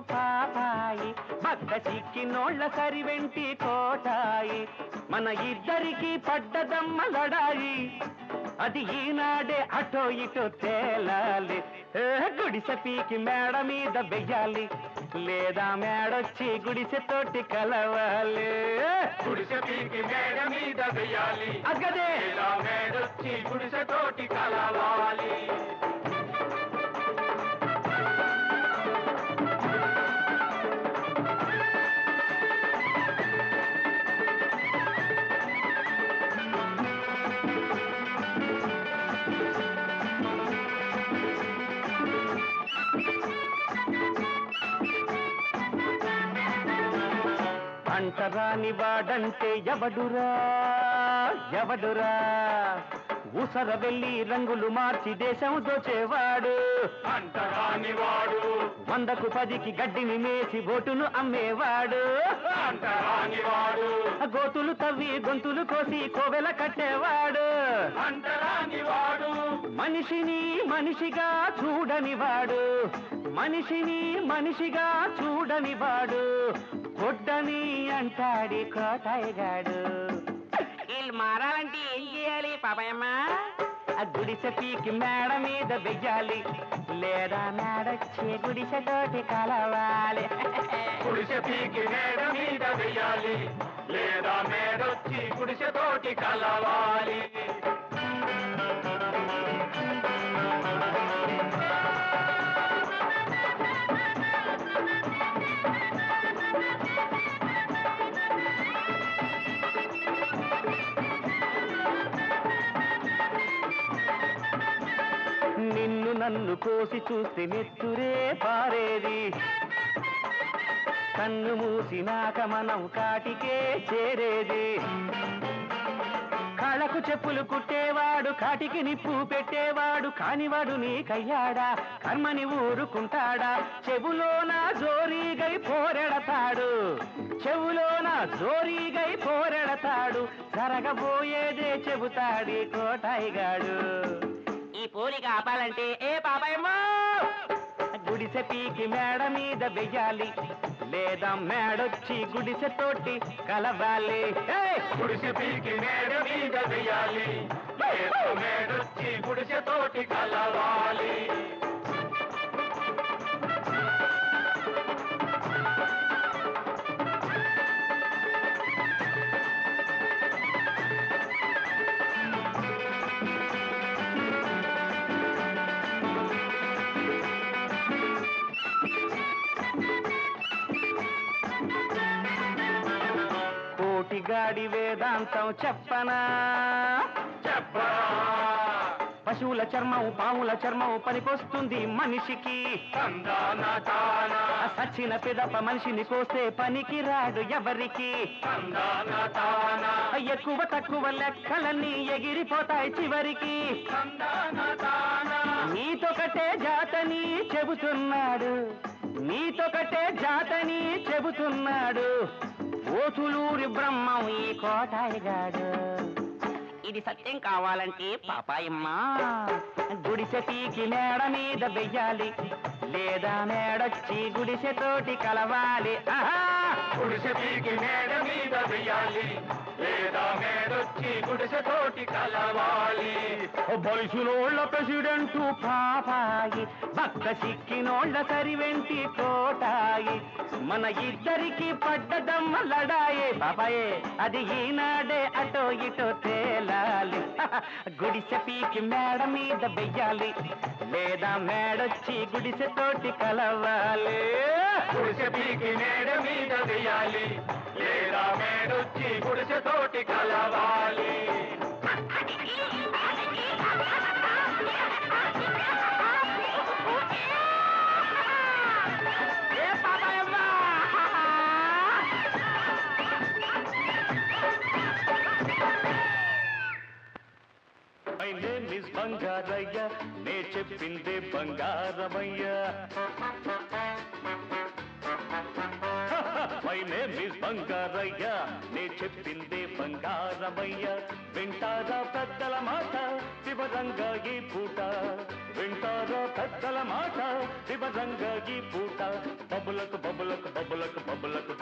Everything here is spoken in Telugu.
పాపాయి భక్త చిక్కినోళ్ళ సరివెంటి కోటాయి మన ఇద్దరికి పడ్డదమ్మ లడాయి. అది ఈనాడే అటో ఇటో తేలాలి. గుడిసె పీకి మేడ మీద వెయ్యాలి. లేదా మేడొచ్చి గుడిసె తోటి కలవాలి. గుడిసె పీకి మేడ మీద వెయ్యాలి. అగ్గదే. మేడొచ్చి గుడిసె తోటి కలవాలి. అంటరాని వాడంటే ఎవడురా? ఎవడురా? ఉసర వెళ్ళి రంగులు మార్చి దేశం దోచేవాడు. అంటరాని వాడు. వందకు పదికి గడ్డిని మేసి ఓటును అమ్మేవాడు. అంటరాని వాడు. గోతులు తవ్వి గొంతులు కోసి కోవెల కట్టేవాడు. అంటరాని వాడు. మనిషిని మనిషిగా చూడని వాడు మనిషిని మనిషిగా చూడని వాడు అంటాడి కోటాయిగాడు వీళ్ళు మారాలంటే ఏం చేయాలి పాపాయమ్మా ఆ గుడిసె పీకి మేడ మీద వెయ్యాలి. లేదా మేడొచ్చే గుడిసె తోటి కలవాలి. గుడిసె పీకి మేడ మీద వెయ్యాలి. లేదా మేడొచ్చి గుడిసె తోటి కలవాలి. నన్ను కోసి చూస్తే నెత్తురే పారేది. కన్ను మూసినాక మనం కాటికే చేరేది. కాళ్ళకు చెప్పులు కుట్టేవాడు కాటికి నిప్పు పెట్టేవాడు కానివాడు నీకయ్యాడా కర్మని ఊరుకుంటాడా చెవులోన జోరీగై పోరెడతాడు. చెవులోన జోరీగై పోరెడతాడు జరగబోయేదే చెబుతాడి కోటాయిగాడు పోలిక ఆపాలంటే ఏ పాపాయమ్మో గుడిసె పీకి మేడ మీద వెయ్యాలి. లేదా మేడొచ్చి గుడిసె తోటి కలవాలి. గుడిసె పీకి మేడ మీద వెయ్యాలి. లేదా మేడొచ్చి గుడిసె తోటి కలవాలి. కోటిగాడి వేదాంతం చెప్పనా? పశువుల చర్మం పాముల చర్మం పనికొస్తుంది మనిషికి. సచ్చిన పిదప మనిషిని కోస్తే పనికి రాడు ఎవరికి ఎక్కువ తక్కువ లెక్కలన్నీ ఎగిరిపోతాయి చివరికి. నీతొకటే జాతని చెబుతున్నాడు. నీతొకటే జాతని చెబుతున్నాడు. ఓతులూరి బ్రహ్మం ఈ కోటాయిగాడు ఇది సత్యం కావాలంటే పాపాయమ్మ. గుడిసె పీకి మేడ మీద వెయ్యాలి. లేదా మేడొచ్చి గుడిసె తోటి కలవాలి. ఆహా! గుడిసె పీకి మేడ మీద వెయ్యాలి. లేదా మేడొచ్చి గుడిసె తోటి కలవాలి. బలుసులోళ్ళ ప్రెసిడెంట్ పాపాయి భక్త సిక్కినోళ్ళ సరివెంటి కోటాయి. మన ఇద్దరికి పడ్డదమ్మ లడాయే బాబాయే అది ఈనాడే అటో ఇటో తేలాలి. గుడిసె పీకి మేడ మీద వెయ్యాలి. లేదా మేడొచ్చి గుడిసె తోటి కలవాలి. గుడిసె పీకి మేడ మీద వెయ్యాలి. లేదా మేడొచ్చి గుడిసె తోటి కలవాలి. మిస్ బంగారయ్య నే చెప్పిందే Bangaramaiah. My name is Bangaraiah నే చెప్పిందే బంగారమయ్య. వింటారా పెద్దల మాట వివరంగా ఈ పూట. వింటారా పెద్దల మాట వివరంగా ఈ పూట. బబులకు బబులకు బబులకు బబులకు